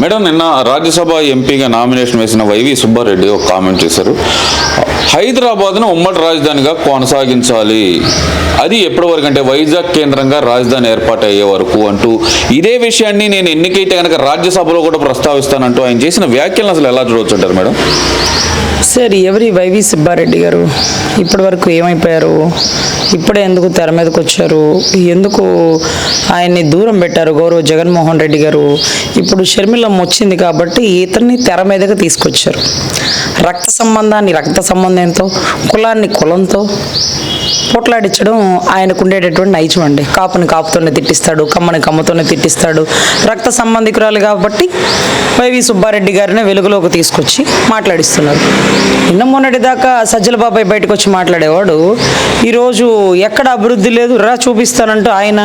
Madam నిన్న రాజ్యసభ ఎంపీగా nomination వేసిన వైవి సుబ్బారెడ్డి ఒక కామెంట్ చేశారు. హైదరాబాద్ను ఉమ్మడి రాజధానిగా కొనసాగించాలి. అది ఎప్పటి వరకు అంటే వైజాగ్ కేంద్రంగా రాజధాని ఏర్పాటు అయ్యే వరకు అంటూ ఇదే విషయాన్ని నేను ఎన్నికైతే కనుక రాజ్యసభలో కూడా ప్రస్తావిస్తానంటూ ఆయన చేసిన వ్యాఖ్యలను అసలు ఎలా చూడవచ్చు అంటారు మేడం? సార్ ఎవరి వైవి సుబ్బారెడ్డి గారు? ఇప్పటి వరకు ఏమైపోయారు? ఇప్పుడే ఎందుకు తెర మీదకి వచ్చారు? ఎందుకు ఆయన్ని దూరం పెట్టారు గౌరవ జగన్మోహన్ రెడ్డి గారు? ఇప్పుడు షర్మిల షర్మిలమ్మ వచ్చింది కాబట్టి ఇతన్ని తెర మీదకి తీసుకొచ్చారు. రక్త సంబంధాన్ని రక్త సంబంధంతో కులాన్ని కులంతో పొట్లాడించడం ఆయనకు ఉండేటటువంటి నైజం అండి. కాపుని కాపుతోనే తిట్టిస్తాడు కమ్మని కమ్మతోనే తిట్టిస్తాడు. రక్త సంబంధికురాలు కాబట్టి వైవి సుబ్బారెడ్డి గారిని వెలుగులోకి తీసుకొచ్చి మాట్లాడిస్తున్నారు. నిన్న మొన్నటి దాకా సజ్జల బాబాయ్ బయటకు వచ్చి మాట్లాడేవాడు ఈరోజు ఎక్కడ అభివృద్ధి లేదు రా చూపిస్తానంటూ ఆయన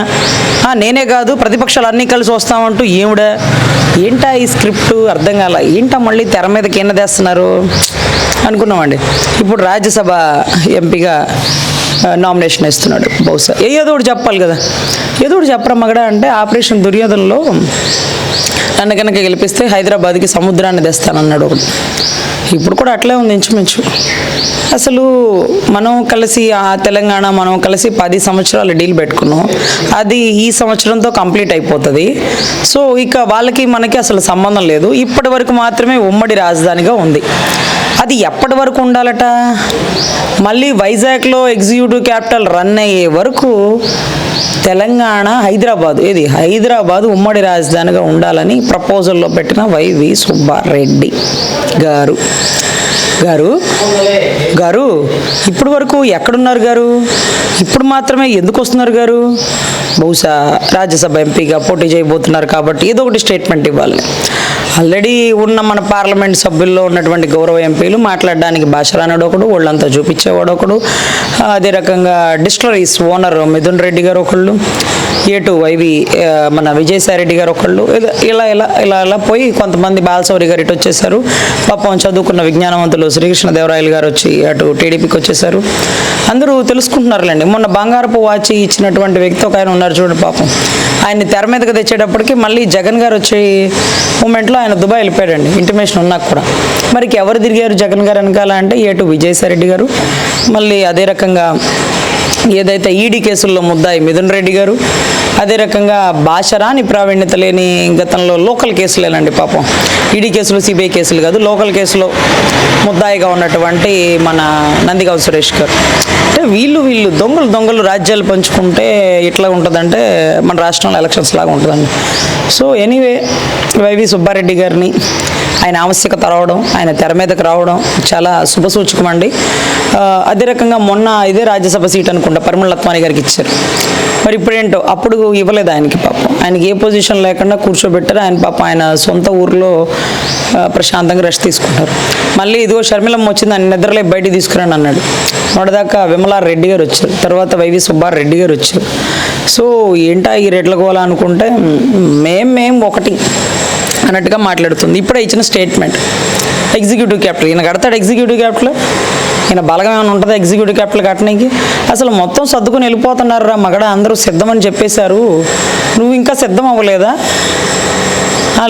నేనే కాదు ప్రతిపక్షాలు అన్నీ కలిసి వస్తామంటూ ఏమిడా ఏంటా ఈ స్క్రిప్ట్? అర్థం కాల ఏంటా మళ్ళీ తెర మీదకి ఎన్నదేస్తున్నారు అనుకున్నామండి. ఇప్పుడు రాజ్యసభ ఎంపీగా నామినేషన్ ఇస్తున్నాడు బహుశా. ఏదో ఒకటి చెప్పాలి కదా? ఏదో ఒకటి చెప్పరా మగడా అంటే ఆపరేషన్ దుర్యోధనలో నన్ను కనుక గెలిపిస్తే హైదరాబాద్కి సముద్రాన్ని తెస్తానన్నాడు ఒకటి ఇప్పుడు కూడా అట్లే ఉంది ఇంచుమించు. అసలు మనం కలిసి ఆ తెలంగాణ మనం కలిసి పది సంవత్సరాలు డీల్ పెట్టుకున్నాం. అది ఈ సంవత్సరంతో కంప్లీట్ అయిపోతుంది. సో ఇక వాళ్ళకి మనకి అసలు సంబంధం లేదు. ఇప్పటి వరకు మాత్రమే ఉమ్మడి రాజధానిగా ఉంది. అది ఎప్పటి వరకు ఉండాలట? మళ్ళీ వైజాగ్లో ఎగ్జిక్యూటివ్ క్యాపిటల్ రన్ అయ్యే వరకు తెలంగాణ హైదరాబాద్ ఇది హైదరాబాద్ ఉమ్మడి రాజధానిగా ఉండాలని ప్రపోజల్లో పెట్టిన వైవి సుబ్బారెడ్డి గారు. గారు? గారు ఇప్పుడు వరకు ఎక్కడున్నారు గారు? ఇప్పుడు మాత్రమే ఎందుకు వస్తున్నారు గారు? బహుశా రాజ్యసభ ఎంపీగా పోటీ చేయబోతున్నారు కాబట్టి ఏదో ఒకటి స్టేట్మెంట్ ఇవ్వాలి. ఆల్రెడీ ఉన్న మన పార్లమెంట్ సభ్యుల్లో ఉన్నటువంటి గౌరవ ఎంపీలు మాట్లాడడానికి భాషరానుడు ఒకడు వాళ్ళంతా చూపించేవాడు ఒకడు అదే రకంగా డిస్టరీస్ ఓనర్ మిథున్ రెడ్డి గారు ఒకళ్ళు ఏటు వైవి మన విజయసాయిరెడ్డి గారు ఒకళ్ళు ఇలా ఇలా ఇలా ఇలా ఇలా పోయి కొంతమంది బాలసౌరి గారు ఇటు వచ్చేసారు. పాపం చదువుకున్న విజ్ఞానవంతులు శ్రీకృష్ణదేవరాయలు గారు వచ్చి అటు టీడీపీకి వచ్చేసారు. అందరూ తెలుసుకుంటున్నారులేండి. మొన్న బంగారపు వాచి ఇచ్చినటువంటి వ్యక్తి ఒక ఆయన ఉన్నారు చూడండి పాపం. ఆయన్ని తెర మీదకి తెచ్చేటప్పటికి మళ్ళీ జగన్ గారు వచ్చే మూమెంట్లో ఆయన దుబాయ్ వెళ్ళిపోయాడండి. ఇంటిమేషన్ ఉన్నా కూడా. మరి ఎవరు తిరిగారు జగన్ గారు వెనకాల అంటే ఏటు విజయసాయిరెడ్డి గారు? మళ్ళీ అదే రకంగా ఏదైతే ఈడీ కేసుల్లో ముద్దాయి మిథున్ రెడ్డి గారు అదే రకంగా భాషరాని ప్రావీణ్యత లేని గతంలో లోకల్ కేసులేనండి పాపం. ఈడీ కేసులు సిబిఐ కేసులు కాదు లోకల్ కేసులో ముద్దాయిగా ఉన్నటువంటి మన నందిగావ్ సురేష్ గారు. అంటే వీళ్ళు వీళ్ళు దొంగలు దొంగలు రాజ్యాలు పంచుకుంటే ఎట్లా ఉంటుందంటే మన రాష్ట్రంలో ఎలక్షన్స్ లాగా ఉంటుందండి. సో ఎనీవే వైవి సుబ్బారెడ్డి గారిని ఆయన ఆవశ్యకత రావడం ఆయన తెర మీదకి రావడం చాలా శుభసూచకం అండి అదే రకంగా మొన్న ఇదే రాజ్యసభ సీట్ అనుకుంటా పరిమళ లత్వాని గారికి ఇచ్చారు. మరి ఇప్పుడేంటో అప్పుడు ఇవ్వలేదు ఆయనకి పాపం. ఆయనకి ఏ పొజిషన్ లేకుండా కూర్చోబెట్టారు. ఆయన పాపం ఆయన సొంత ఊర్లో ప్రశాంతంగా రెస్ట్ తీసుకుంటారు. మళ్ళీ ఇదిగో షర్మిలమ్మ వచ్చింది ఆయన నిద్రలే బయట తీసుకురండి అన్నాడు. మొదటిదాకా విమలారెడ్డి రెడ్డి గారు వచ్చారు. తర్వాత వైవి సుబ్బారెడ్డి గారు వచ్చారు. సో ఏంటా ఈ రెడ్ల గోల అనుకుంటే మేం మేం ఒకటి. అన్నట్టుగా మాట్లాడుతుంది. ఇప్పుడే ఇచ్చిన స్టేట్మెంట్. ఎగ్జిక్యూటివ్ క్యాపిటల్ ఈయన కడతాడు ఎగ్జిక్యూటివ్ క్యాపిటల్ ఈయన బలగం ఏమైనా ఉంటుందా ఎగ్జిక్యూటివ్ క్యాపిటల్ కట్టడానికి అసలు మొత్తం సర్దుకుని వెళ్ళిపోతున్నారు రా మగడ అందరూ సిద్ధమని చెప్పేశారు. నువ్వు ఇంకా సిద్ధం అవ్వలేదా?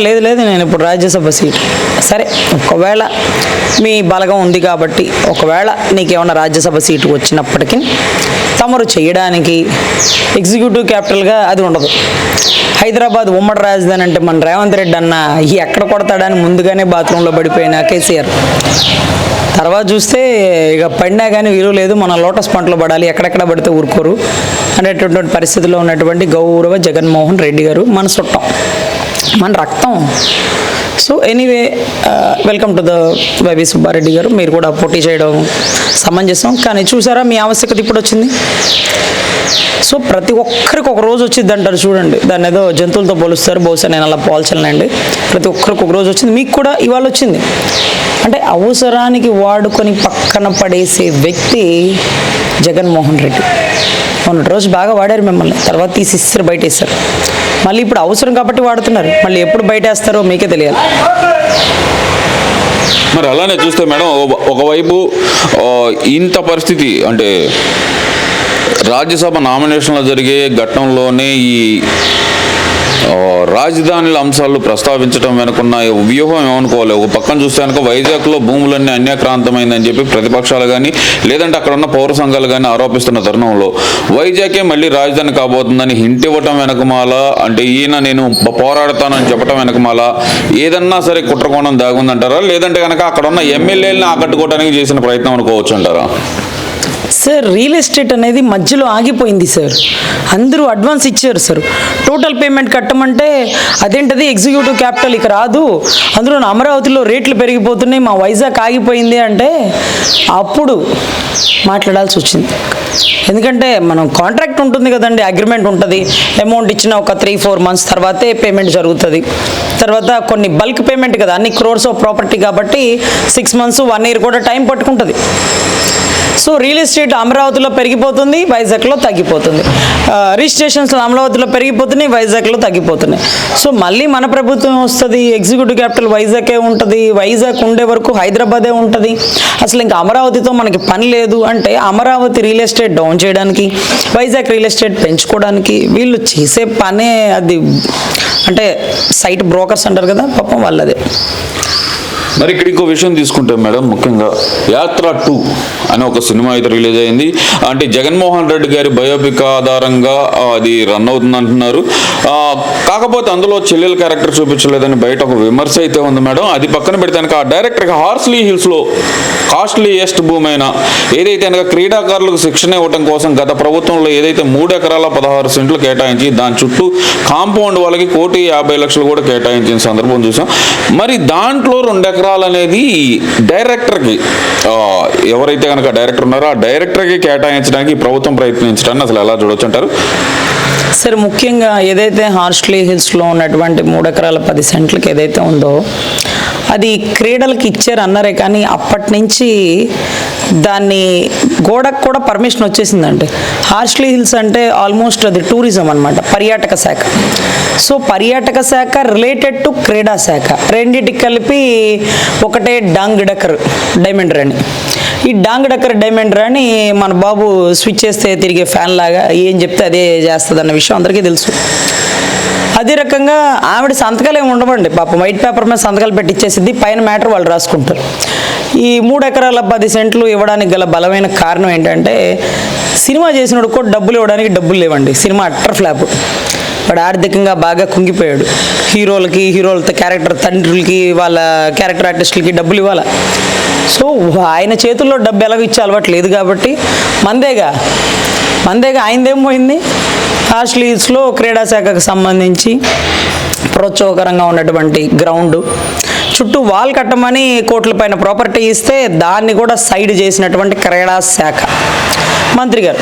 లేదు లేదు నేను ఇప్పుడు రాజ్యసభ సీట్. సరే ఒకవేళ మీ బలగం ఉంది కాబట్టి ఒకవేళ నీకేమైనా రాజ్యసభ సీటు వచ్చినప్పటికీ తమరు చేయడానికి ఎగ్జిక్యూటివ్ క్యాపిటల్గా అది ఉండదు. హైదరాబాద్ ఉమ్మడి రాజధాని అంటే మన రేవంత్ రెడ్డి అన్న ఎక్కడ కొడతాడని ముందుగానే బాత్రూంలో పడిపోయిన కేసీఆర్. తర్వాత చూస్తే ఇక పడినా కానీ విలువ లేదు మన లోటస్ పంటలో పడాలి ఎక్కడెక్కడ పడితే ఊరుకోరు అనేటటువంటి పరిస్థితిలో ఉన్నటువంటి గౌరవ జగన్మోహన్ రెడ్డి గారు మన చుట్టం మన రక్తం. So anyway welcome to the Y V Subbareddy garu. మీరు కూడా పోటీ చేయడం సమంజసం. కానీ చూసారా మీ ఆవశ్యకత ఇప్పుడు వచ్చింది? సో ప్రతి ఒక్కరికి ఒక రోజు వచ్చింది అంటారు చూడండి. దాన్ని ఏదో జంతువులతో పోలుస్తారు. బహుశా నేను అలా పోల్చలేనండి. ప్రతి ఒక్కరికి ఒక రోజు వచ్చింది. మీకు కూడా ఇవాళ వచ్చింది. అంటే అవసరానికి వాడుకొని పక్కన పడేసే వ్యక్తి జగన్మోహన్ రెడ్డి. మొన్నటి రోజు బాగా వాడారు మిమ్మల్ని. తర్వాత తీసి ఇస్తారు బయట వేస్తారు మళ్ళీ ఇప్పుడు అవసరం కాబట్టి వాడుతున్నారు. మళ్ళీ ఎప్పుడు బయట వేస్తారో మీకే తెలియాలి. మరి అలానే చూస్తే మేడం ఒక- ఒకవైపు ఇంత పరిస్థితి అంటే రాజ్యసభ నామినేషన్లో జరిగే ఘట్టంలోనే ఈ రాజధానుల అంశాలు ప్రస్తావించడం వెనుకున్న వ్యూహం ఏమనుకోవాలి? ఒక పక్కన చూస్తే కనుక వైజాగ్లో భూములన్నీ అన్యాక్రాంతమైందని చెప్పి ప్రతిపక్షాలు కానీ లేదంటే అక్కడ ఉన్న పౌర సంఘాలు కానీ ఆరోపిస్తున్న తరుణంలో వైజాగే మళ్ళీ రాజధాని కాబోతుందని హింట్ ఇవ్వటం వెనకమాల అంటే ఈయన నేను పోరాడతానని చెప్పటం వెనకమాల ఏదన్నా సరే కుట్రకోణం దాగుందంటారా? లేదంటే కనుక అక్కడ ఉన్న ఎమ్మెల్యేలను ఆకట్టుకోవడానికి చేసిన ప్రయత్నం అనుకోవచ్చు అంటారా సార్ రియల్ ఎస్టేట్ అనేది మధ్యలో ఆగిపోయింది సార్. అందరూ అడ్వాన్స్ ఇచ్చారు సార్. టోటల్ పేమెంట్ కట్టమంటే అదేంటది ఎగ్జిక్యూటివ్ క్యాపిటల్ ఇక రాదు. అందులో అమరావతిలో రేట్లు పెరిగిపోతున్నాయి మా వైజాగ్ ఆగిపోయింది అంటే అప్పుడు మాట్లాడాల్సి వచ్చింది. ఎందుకంటే మనం కాంట్రాక్ట్ ఉంటుంది కదండి అగ్రిమెంట్ ఉంటుంది. అమౌంట్ ఇచ్చిన ఒక త్రీ ఫోర్ మంత్స్ తర్వాతే పేమెంట్ జరుగుతుంది. తర్వాత కొన్ని బల్క్ పేమెంట్ కదా అన్ని క్రోర్స్ ఆఫ్ ప్రాపర్టీ కాబట్టి సిక్స్ మంత్స్ వన్ ఇయర్ కూడా టైం పట్టుకుంటుంది. సో రియల్ ఎస్టేట్ అమరావతిలో పెరిగిపోతుంది వైజాగ్లో తగ్గిపోతుంది. రిజిస్ట్రేషన్స్లో రిజిస్ట్రేషన్స్ అమరావతిలో పెరిగిపోతున్నాయి వైజాగ్లో తగ్గిపోతున్నాయి. సో మళ్ళీ మన ప్రభుత్వం వస్తుంది ఎగ్జిక్యూటివ్ క్యాపిటల్ వైజాగే ఉంటుంది వైజాగ్ ఉండే వరకు హైదరాబాదే ఉంటుంది. అసలు ఇంకా అమరావతితో మనకి పని లేదు అంటే అమరావతి రియల్ ఎస్టేట్ డౌన్ చేయడానికి వైజాగ్ రియల్ ఎస్టేట్ పెంచుకోవడానికి వీళ్ళు చేసే పనే అది అంటే సైట్ బ్రోకర్స్ అంటారు కదా పాపం వాళ్ళదే. మరి ఇక్కడ ఇంకో విషయం తీసుకుంటే మేడం ముఖ్యంగా యాత్ర టూ అనే ఒక సినిమా అయితే రిలీజ్ అయింది. అంటే జగన్మోహన్ రెడ్డి గారి బయోపిక్ ఆధారంగా అది రన్ అవుతుంది అంటున్నారు. కాకపోతే అందులో చెల్లెల క్యారెక్టర్ చూపించలేదని బయట ఒక విమర్శ అయితే ఉంది మేడం. అది పక్కన పెడితే కనుక ఆ డైరెక్టర్కి హార్స్లీ హిల్స్లో కాస్ట్లీయెస్ట్ భూమి అయినా ఏదైతే కనుక క్రీడాకారులకు శిక్షణ ఇవ్వడం కోసం గత ప్రభుత్వంలో ఏదైతే మూడు ఎకరాల పదహారు సెంట్లు కేటాయించి దాని చుట్టూ కాంపౌండ్ వాళ్ళకి కోటి యాభై లక్షలు కూడా కేటాయించిన సందర్భం చూసాం. మరి దాంట్లో రెండు ఎకరాలు అనేది డైరెక్టర్కి ఎవరైతే కనుక డైరెక్టర్ ఉన్నారో ఆ డైరెక్టర్కి కేటాయించడానికి ప్రభుత్వం ప్రయత్నించడాన్ని అసలు ఎలా చూడొచ్చు అంటారు సరే ముఖ్యంగా ఏదైతే హార్స్లీ హిల్స్లో ఉన్నటువంటి మూడు ఎకరాల పది సెంట్లకి ఏదైతే ఉందో అది క్రీడలకి ఇచ్చారు అన్నారే కానీ అప్పటి నుంచి దాన్ని గోడకు కూడా పర్మిషన్ వచ్చేసిందండి. హార్ష్లీ హిల్స్ అంటే ఆల్మోస్ట్ అది టూరిజం అన్నమాట పర్యాటక శాఖ. సో పర్యాటక శాఖ రిలేటెడ్ టు క్రీడా శాఖ. రెండింటికి కలిపి ఒకటే డాంగ్ డకర్ డైమండ్ రాణి. ఈ డాంగ్ డక్కర్ డైమండ్ రాణి మన బాబు స్విచ్ చేస్తే తిరిగే ఫ్యాన్ లాగా ఏం చెప్తే అదే చేస్తుంది అన్న విషయం అందరికీ తెలుసు. అదే రకంగా ఆవిడ సంతకాలు ఏమి ఉండవండి. పాపం వైట్ పేపర్ మీద సంతకాలు పెట్టిచ్చేసిద్ది పైన మ్యాటర్ వాళ్ళు రాసుకుంటారు. ఈ మూడు ఎకరాల పది సెంట్లు ఇవ్వడానికి గల బలమైన కారణం ఏంటంటే సినిమా చేసినోడు కూడా డబ్బులు ఇవ్వడానికి డబ్బులు లేవండి. Cinema utter flop. వాడు ఆర్థికంగా బాగా కుంగిపోయాడు. హీరోలకి హీరోలతో క్యారెక్టర్ తండ్రులకి వాళ్ళ క్యారెక్టర్ ఆర్టిస్టులకి డబ్బులు ఇవ్వాలి? సో ఆయన చేతుల్లో డబ్బు ఎలాగ ఇచ్చే అలవాటు లేదు కాబట్టి మందేగా మందేగా ఆయనదేం పోయింది? హాస్టలీస్లో క్రీడా శాఖకు సంబంధించి ప్రోత్సాహకరంగా ఉన్నటువంటి గ్రౌండ్ చుట్టూ వాల్ కట్టమని కోట్ల పైన ప్రాపర్టీ ఇస్తే దాన్ని కూడా సైడ్ చేసినటువంటి క్రీడా శాఖ. మంత్రి గారు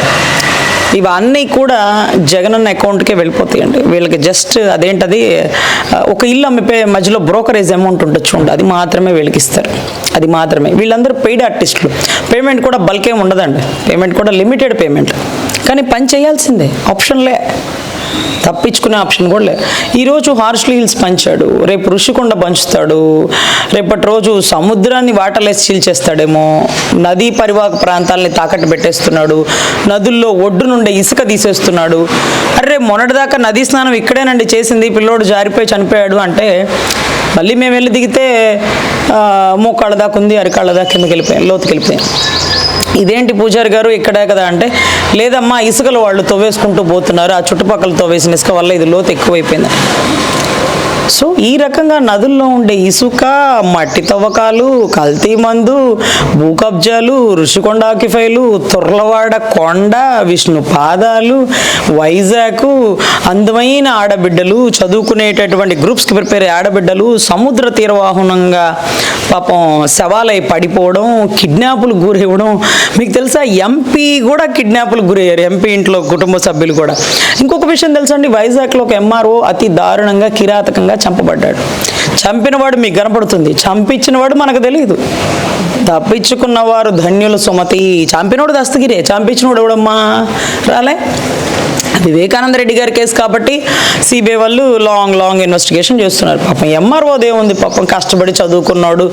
ఇవన్నీ కూడా జగనన్న అకౌంట్కే వెళ్ళిపోతాయండి. వీళ్ళకి జస్ట్ అదేంటది ఒక ఇల్లు అమ్మిపోయే మధ్యలో బ్రోకరేజ్ అమౌంట్ ఉంటుంది చూడండి. అది మాత్రమే వీళ్ళకి ఇస్తారు. అది మాత్రమే. వీళ్ళందరూ పెయిడ్ ఆర్టిస్టులు. పేమెంట్ కూడా బల్కేం ఉండదండి. పేమెంట్ కూడా లిమిటెడ్ పేమెంట్. కానీ పని చేయాల్సిందే. ఆప్షన్లే. తప్పించుకునే ఆప్షన్ కూడా లేదు ఈరోజు హార్స్లీ హిల్స్ పంచాడు రేపు ఋషికొండ పంచుతాడు రేపటి రోజు సముద్రాన్ని వాటర్లెస్ చీల్చేస్తాడేమో నదీ పరివాహక ప్రాంతాలని తాకట్టు పెట్టేస్తున్నాడు నదుల్లో ఒడ్డు నుండి ఇసుక తీసేస్తున్నాడు. అరే మొన్నటిదాకా నదీ స్నానం ఇక్కడేనండి చేసింది పిల్లోడు జారిపోయి చనిపోయాడు అంటే మళ్ళీ మేము వెళ్ళి దిగితే మోకాళ్ళ దాకా ఉంది అరికాళ్ళ దాకా కిందకి వెళ్ళిపోయాం లోతుకి వెళ్ళిపోయాం. ఇదేంటి పూజారి గారు ఇక్కడే కదా అంటే లేదమ్మా ఇసుకలు వాళ్ళు తవ్వేసుకుంటూ పోతున్నారు ఆ చుట్టుపక్కల తవ్వేసిన ఇసుక వల్ల ఇది లోతు ఎక్కువైపోయింది. సో ఈ రకంగా నదుల్లో ఉండే ఇసుక మట్టి తవ్వకాలు కల్తీ మందు భూకబ్జాలు ఋషికొండ ఆకిఫైలు తుర్లవాడ కొండ విష్ణు పాదాలు వైజాగ్ అందమైన ఆడబిడ్డలు చదువుకునేటటువంటి గ్రూప్స్కి ప్రిపేర్ ఆడబిడ్డలు సముద్ర తీరవాహనంగా పాపం శవాలై పడిపోవడం కిడ్నాపులు గురవ్వడం. మీకు తెలుసా ఎంపీ కూడా కిడ్నాపులకు గురయ్యారు ఎంపీ ఇంట్లో కుటుంబ సభ్యులు కూడా. ఇంకొక విషయం తెలుసా అండి వైజాగ్లో ఒక ఎంఆర్ఓ అతి దారుణంగా కిరాతకంగా చంపబడ్డాడు. చంపినవాడు మీకు కనపడుతుంది చంపించినవాడు మనకు తెలియదు తప్పించుకున్నవారు ధన్యుల సుమతి చంపినోడు దస్తగిరే చంపించినోడు ఎవడమ్మా? రాలే. వివేకానంద రెడ్డి గారి కేసు కాబట్టి సిబిఐ వాళ్ళు లాంగ్ లాంగ్ ఇన్వెస్టిగేషన్ చేస్తున్నారు. పాపం ఎంఆర్ఓ ఏముంది పాపం కష్టపడి చదువుకున్నాడు.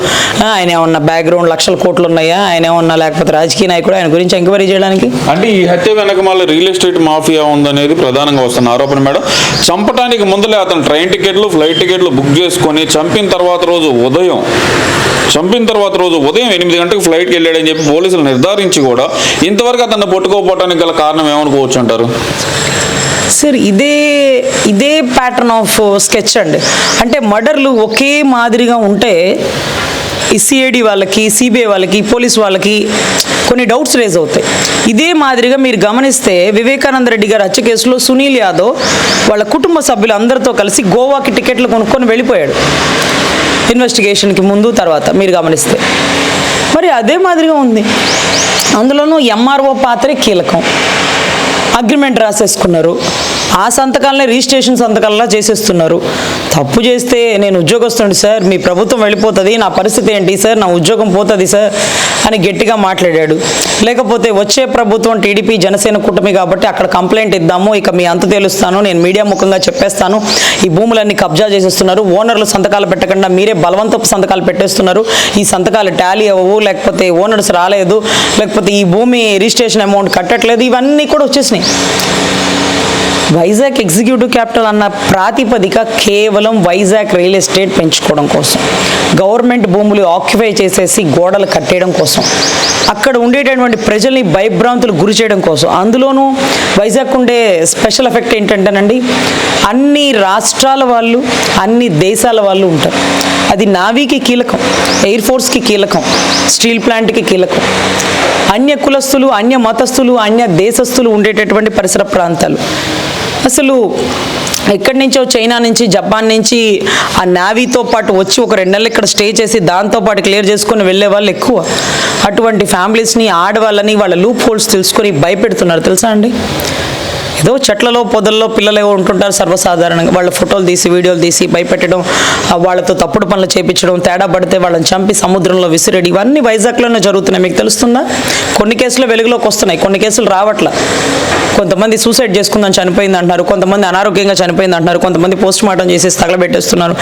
ఆయన ఏమన్నా బ్యాక్గ్రౌండ్ లక్షల కోట్లు ఉన్నాయా? ఆయన ఏమన్నా లేకపోతే రాజకీయ నాయకుడు ఆయన గురించి ఎంక్వైరీ చేయడానికి? అంటే ఈ హత్య వెనక మళ్ళీ రియల్ ఎస్టేట్ మాఫియా ఉందనేది ప్రధానంగా వస్తున్న ఆరోపణ మేడం. చంపడానికి ముందులే అతను ట్రైన్ టికెట్లు ఫ్లైట్ టికెట్లు బుక్ చేసుకొని చంపిన తర్వాత రోజు ఉదయం చంపిన తర్వాత రోజు ఉదయం ఎనిమిది గంటలకు ఫ్లైట్కి వెళ్ళాడని చెప్పి పోలీసులు నిర్ధారించి కూడా ఇంతవరకు అతన్ని పట్టుకోపోవడానికి గల కారణం ఏమనుకోవచ్చు అంటారు? సార్ ఇదే ఇదే ప్యాటర్న్ ఆఫ్ స్కెచ్ అండి. అంటే మర్డర్లు ఒకే మాదిరిగా ఉంటే ఈ సిఐడి వాళ్ళకి సిబిఐ వాళ్ళకి పోలీస్ వాళ్ళకి కొన్ని డౌట్స్ రేజ్ అవుతాయి. ఇదే మాదిరిగా మీరు గమనిస్తే వివేకానంద రెడ్డి గారి హత్య కేసులో సునీల్ యాదవ్ వాళ్ళ కుటుంబ సభ్యులు అందరితో కలిసి గోవాకి టికెట్లు కొనుక్కొని వెళ్ళిపోయాడు. ఇన్వెస్టిగేషన్కి ముందు తర్వాత మీరు గమనిస్తే. మరి అదే మాదిరిగా ఉంది. అందులోనూ ఎంఆర్ఓ పాత్రే కీలకం. అగ్రిమెంట్ రాసేసుకున్నారు. ఆ సంతకాలనే రిజిస్ట్రేషన్ సంతకాలలా చేసేస్తున్నారు. తప్పు చేస్తే నేను ఉద్యోగస్తుండి సార్ మీ ప్రభుత్వం వెళ్ళిపోతుంది నా పరిస్థితి ఏంటి సార్ నా ఉద్యోగం పోతుంది సార్ అని గట్టిగా మాట్లాడాడు. లేకపోతే వచ్చే ప్రభుత్వం టీడీపీ జనసేన కూటమి కాబట్టి అక్కడ కంప్లైంట్ ఇద్దాము ఇక మీ అంత తేలుస్తాను నేను మీడియా ముఖంగా చెప్పేస్తాను. ఈ భూములన్నీ కబ్జా చేసేస్తున్నారు. ఓనర్లు సంతకాలు పెట్టకుండా మీరే బలవంతపు సంతకాలు పెట్టేస్తున్నారు. ఈ సంతకాలు టాలీ అవ్వవు లేకపోతే ఓనర్స్ రాలేదు లేకపోతే ఈ భూమి రిజిస్ట్రేషన్ అమౌంట్ కట్టట్లేదు ఇవన్నీ కూడా వచ్చేసినాయి. వైజాగ్ ఎగ్జిక్యూటివ్ క్యాపిటల్ అన్న ప్రాతిపదిక కేవలం వైజాగ్ రియల్ ఎస్టేట్ పెంచుకోవడం కోసం. గవర్నమెంట్ భూములు ఆక్యుపై చేసేసి గోడలు కట్టేయడం కోసం. అక్కడ ఉండేటటువంటి ప్రజల్ని భయభ్రాంతులు గురి చేయడం కోసం. అందులోనూ వైజాగ్ ఉండే స్పెషల్ ఎఫెక్ట్ ఏంటంటేనండి అన్ని రాష్ట్రాల వాళ్ళు అన్ని దేశాల వాళ్ళు ఉంటారు. అది నావీకి కీలకం ఎయిర్ ఫోర్స్కి కీలకం స్టీల్ ప్లాంట్కి కీలకం. అన్య కులస్తులు అన్య మతస్థులు అన్య దేశస్థులు ఉండేటటువంటి పరిసర ప్రాంతాలు. అసలు ఎక్కడి నుంచో చైనా నుంచి జపాన్ నుంచి ఆ నావీతో పాటు వచ్చి ఒక రెండు నెలలు ఇక్కడ స్టే చేసి దాంతో పాటు క్లియర్ చేసుకుని వెళ్ళే వాళ్ళు ఎక్కువ. అటువంటి ఫ్యామిలీస్ని ఆడవాళ్ళని వాళ్ళ లూప్ హోల్స్ తెలుసుకొని భయపెడుతున్నారు. తెలుసా అండి? ఏదో చెట్లలో పొదల్లో పిల్లలు ఏవో ఉంటుంటారు సర్వసాధారణంగా. వాళ్ళ ఫోటోలు తీసి వీడియోలు తీసి భయపెట్టడం వాళ్ళతో తప్పుడు పనులు చేపించడం తేడా పడితే వాళ్ళని చంపి సముద్రంలో విసిరేడు ఇవన్నీ వైజాగ్లోనే జరుగుతున్నాయి. మీకు తెలుస్తుందా? కొన్ని కేసులు వెలుగులోకి వస్తున్నాయి. కొన్ని కేసులు రావట్లా. కొంతమంది సూసైడ్ చేసుకుందని చనిపోయింది అంటున్నారు కొంతమంది అనారోగ్యంగా చనిపోయింది అంటున్నారు కొంతమంది పోస్ట్ మార్టం చేసేసి తగలబెట్టేస్తున్నారు.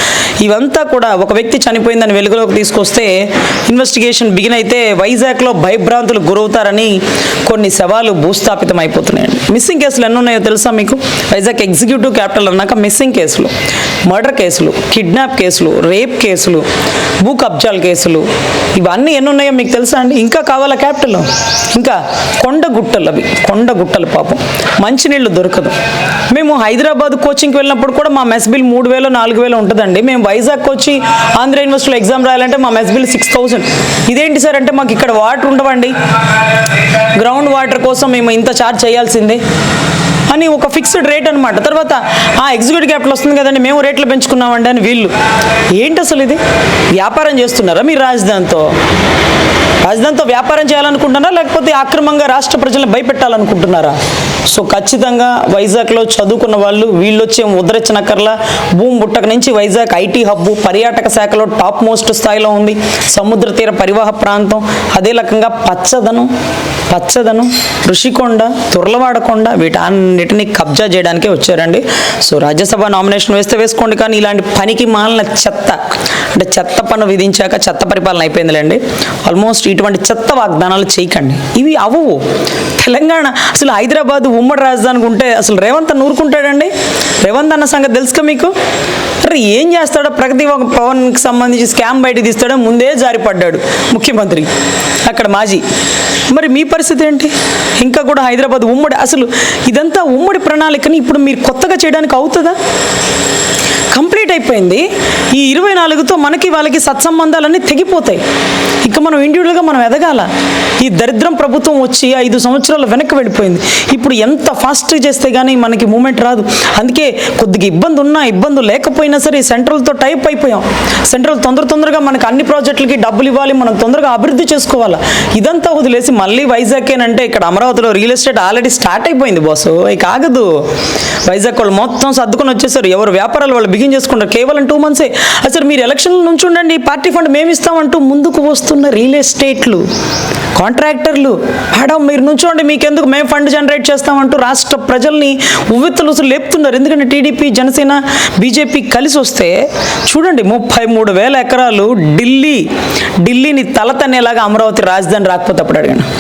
ఇవంతా కూడా ఒక వ్యక్తి చనిపోయిందని వెలుగులోకి తీసుకొస్తే ఇన్వెస్టిగేషన్ బిగిన్ అయితే వైజాగ్లో భయభ్రాంతులు గురవుతారని కొన్ని శవాలు భూస్థాపితం అయిపోతున్నాయండి మిస్సింగ్ కేసులు ఎన్నో ఉన్నాయో తెలుసా మీకు? వైజాగ్ ఎగ్జిక్యూటివ్ క్యాపిటల్ అన్నాక మిస్సింగ్ కేసులు మర్డర్ కేసులు కిడ్నాప్ కేసులు రేప్ కేసులు భూ కబ్జాల కేసులు ఇవన్నీ ఎన్ని ఉన్నాయో మీకు తెలుసా అండి? ఇంకా కావాలా క్యాపిటల్ ఇంకా కొండ గుట్టలు అవి కొండ గుట్టలు పాపం. మంచినీళ్ళు దొరకదు. మేము హైదరాబాద్ కోచింగ్కి వెళ్ళినప్పుడు కూడా మా మెస్ బిల్ మూడు వేలు నాలుగు వేలు ఉంటుందండి. మేము వైజాగ్ వచ్చి ఆంధ్ర యూనివర్సిటీలో ఎగ్జామ్ రాయాలంటే మా మెస్ బిల్ సిక్స్ థౌసండ్ ఇదేంటి సార్ అంటే మాకు ఇక్కడ వాటర్ ఉండవండి. గ్రౌండ్ వాటర్ కోసం మేము ఇంత ఛార్జ్ చేయాల్సిందే. అని ఒక ఫిక్స్డ్ రేట్ అనమాట తర్వాత ఆ ఎగ్జిక్యూటివ్ క్యాపిటల్ వస్తుంది కదండి మేము రేట్లు పెంచుకున్నామండి అని వీళ్ళు. ఏంటి అసలు ఇది? వ్యాపారం చేస్తున్నారా మీరు రాజధానితో? రాజధానితో వ్యాపారం చేయాలనుకుంటున్నారా? లేకపోతే అక్రమంగా రాష్ట్ర ప్రజలను భయపెట్టాలనుకుంటున్నారా? సో ఖచ్చితంగా వైజాగ్లో చదువుకున్న వాళ్ళు వీళ్ళొచ్చే వచ్చి భూమి బుట్టక నుంచి వైజాగ్ ఐటీ హబ్ పర్యాటక శాఖలో టాప్ మోస్ట్ స్థాయిలో ఉంది. సముద్ర తీర పరివాహ ప్రాంతం అదే రకంగా పచ్చదనం పచ్చదనం ఋషికొండ తుర్లవాడకొండ వీటన్నిటిని కబ్జా చేయడానికే వచ్చారండి. సో రాజ్యసభ నామినేషన్ వేస్తే వేసుకోండి కానీ ఇలాంటి పనికి మాలిన చెత్త అంటే చెత్త పన్ను విధించాక చెత్త పరిపాలన అయిపోయిందిలేండి. ఆల్మోస్ట్ ఇటువంటి చెత్త వాగ్దానాలు చేయకండి. ఇవి అవ్వవు. తెలంగాణ అసలు హైదరాబాద్ ఉమ్మడి రాజధానికి ఉంటే అసలు రేవంత్ అన్న ఊరుకుంటాడండి? రేవంత్ అన్న సంగతి తెలుసుక మీకు? అరే ఏం చేస్తాడో ప్రగతి ఒక పవన్కి సంబంధించి స్కామ్ బయట తీస్తాడో ముందే జారిపడ్డాడు ముఖ్యమంత్రి అక్కడ మాజీ. మరి మీ పరిస్థితి ఏంటి? ఇంకా కూడా హైదరాబాద్ ఉమ్మడి అసలు ఇదంతా ఉమ్మడి ప్రణాళికని ఇప్పుడు మీరు కొత్తగా చేయడానికి అవుతుందా? కంప్లీట్ అయిపోయింది. ఈ ఇరవై నాలుగుతో మనకి వాళ్ళకి సత్సంబంధాలన్నీ తెగిపోతాయి. ఇక మనం ఇండివిజువల్గా మనం ఎదగాల? ఈ దరిద్రం ప్రభుత్వం వచ్చి ఐదు సంవత్సరాలు వెనక్కి వెళ్ళిపోయింది. ఇప్పుడు ఎంత ఫాస్ట్ చేస్తే కానీ మనకి మూమెంట్ రాదు. అందుకే కొద్దిగా ఇబ్బంది ఉన్నా ఇబ్బంది లేకపోయినా సరే సెంట్రల్తో టైప్ అయిపోయాం. సెంట్రల్ తొందర తొందరగా మనకి అన్ని ప్రాజెక్టులకి డబ్బులు ఇవ్వాలి. మనం తొందరగా అభివృద్ధి చేసుకోవాలా. ఇదంతా వదిలేసి మళ్ళీ వైజాగ్ అంటే ఇక్కడ అమరావతిలో రియల్ ఎస్టేట్ ఆల్రెడీ స్టార్ట్ అయిపోయింది బాసు ఇక ఆగదు. వైజాగ్ వాళ్ళు మొత్తం సర్దుకొని వచ్చేసారు. ఎవరు వ్యాపారాలు వాళ్ళు బిగించేసుకుంటారు కేవలం టూ మంత్సే అసలు మీరు ఎలక్షన్ల నుంచి ఉండండి పార్టీ ఫండ్ మేము ఇస్తామంటూ ముందుకు వస్తున్న రియల్ ఎస్టేట్లు కాంట్రాక్టర్లు మేడం మీరు నుంచోండి మీకెందుకు మేము ఫండ్ జనరేట్ చేస్తామంటూ రాష్ట్ర ప్రజల్ని ఉవ్వెత్తులు లేపుతున్నారు. ఎందుకంటే టీడీపీ జనసేన బీజేపీ కలిసి వస్తే చూడండి ముప్పై మూడు వేల ఎకరాలు ఢిల్లీ ఢిల్లీని తలతనేలాగా అమరావతి రాజధాని రాకపోతే అప్పుడు అడిగాను.